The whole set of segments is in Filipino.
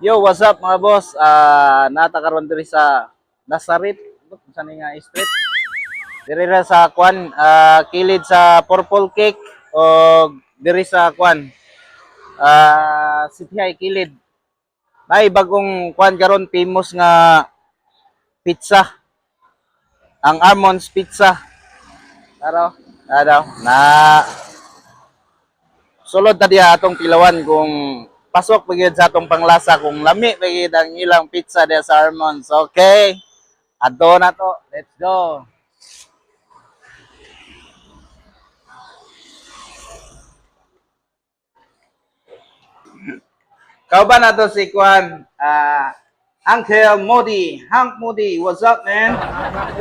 Yo, what's up mga boss? Ah, nata karon diri sa Nazaret, sa nga street. Diri ra sa kwan, ah, kilid sa Purple Cake o diri sa kwan. Ah, City High kilid. Nay bagong kwan karon famous nga pizza. Ang Armond's Pizza. Taro, taro, na sulod ta diha atong pilawan kung pasok pagid sa atong panglasa kung lami pagid ang ilang pizza diha sa Armond's. Okay? Adto na to. Let's go. Kauban na to si Kwan, ah, Uncle Modi, Hank Modi, what's up man?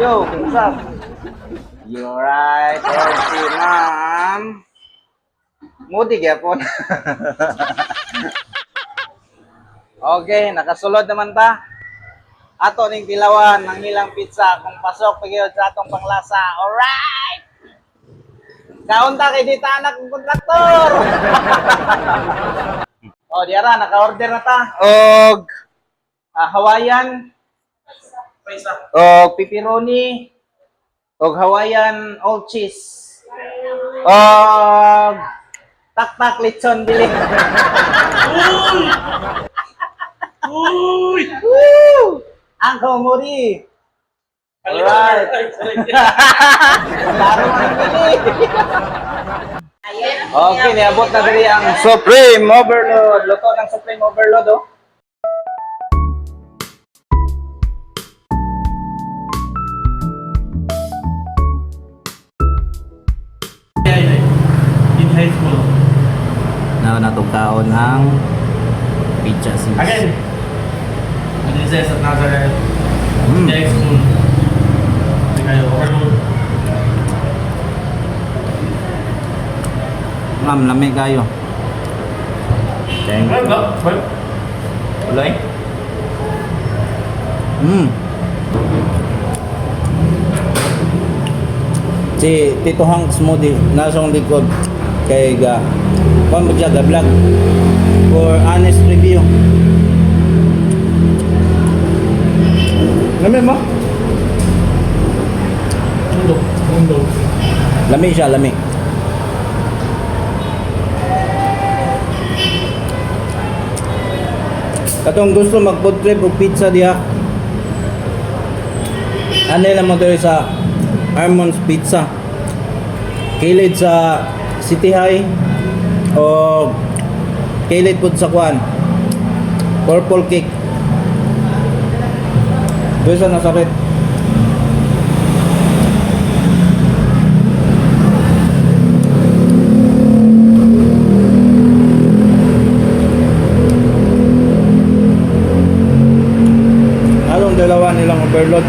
Yo, what's up? You right, okay, ma'am. Modi gyapon. okay, nakasulod naman ta. Ato ning pilawan ng ilang pizza kung pasok pagyod sa atong panglasa. Alright! Kaunta kay dita anak ng kontraktor. oh, diara naka-order na ta. Og ah, Hawaiian og pepperoni og Hawaiian all cheese. Og tak-tak lechon dili. Uncle Mori. Alright. Laro bili. Okay, niabot na dali ang Supreme Overload. Luto ng Supreme Overload, oh. In high school. Na natong kaon ang pizza sis. Again. Nag-recess at Nazareth. Mm. High school. Hindi kayo overload. Ma'am, lami kayo. Thank Ano ba? Well, Tuloy? Mm. Si Tito Hank Smoothie, nasong likod kay ga kung mo siya ga-vlog for honest review. Lami mo? mundo. Mundo. Lami siya, lami. Katong gusto mag-food trip o pizza diha. Ano mo dito sa Armond's Pizza. Kilid sa City High o kilid po sa Kwan. Purple Cake. Doon sa Nazaret. Anong dalawa nilang overload?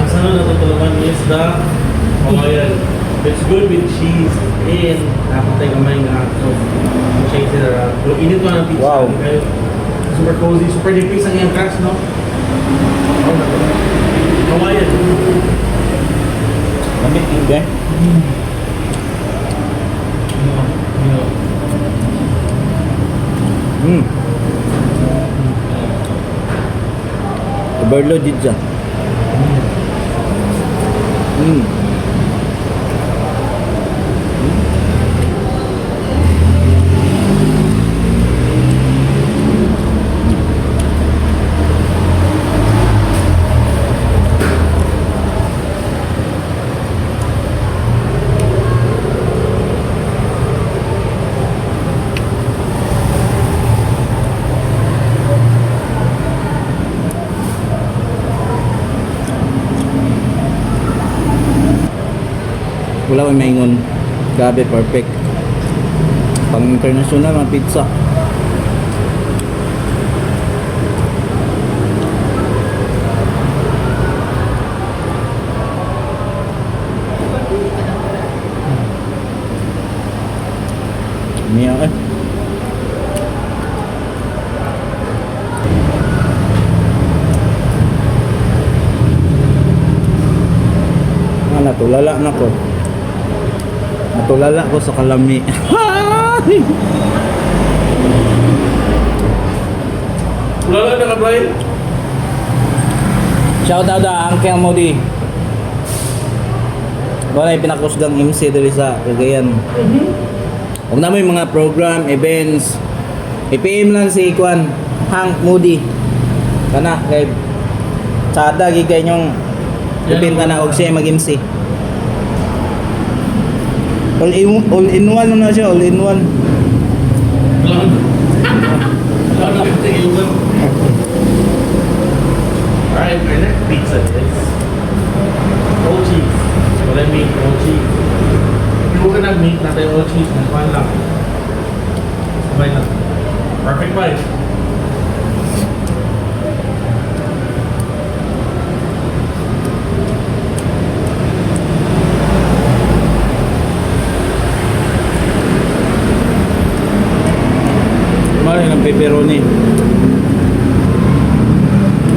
Ang sana natutulungan is the Hawaiian. It's good with cheese and napatay kamay nga. So, check it out. Pero init mo ng pizza. Wow. Kayo super cozy. Super nipis ang iyong cracks, no? Oh, Hawaiian. Lamig hindi. Hmm. Overload din siya. Hmm. Wala may maingon. Grabe, perfect. Pang international mga pizza. Miyak eh. Ah, natulala na ko. Natulala ko sa kalami. Wala na ka, Brian? Shout out ah, Uncle Modi. Wala yung pinakusgang MC dali sa Cagayan. Huwag na mo yung mga program, events. I-PM lang si Kwan, Hank Moody. Kana, kay Sada, gigay nyong ipin ka na og siya mag-MC. All in, all in one na siya, all in one. Alright, my next pizza is all cheese. If you were gonna all cheese. Sabay lang. Perfect bite. Pepperoni.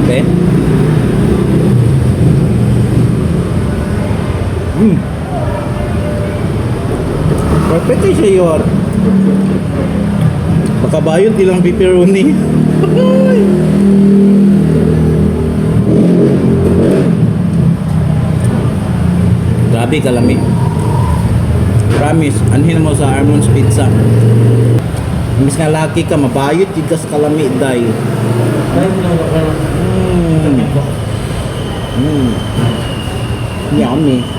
Okay. Mm. Perfect eh siya yun. Pagkabayot ilang pepperoni. Grabe kalami. Promise, anhin mo sa Armon's Pizza. Imbis nga laki ka, mabayot yun ka sa kalami, ako. Mm. Mm. Yummy.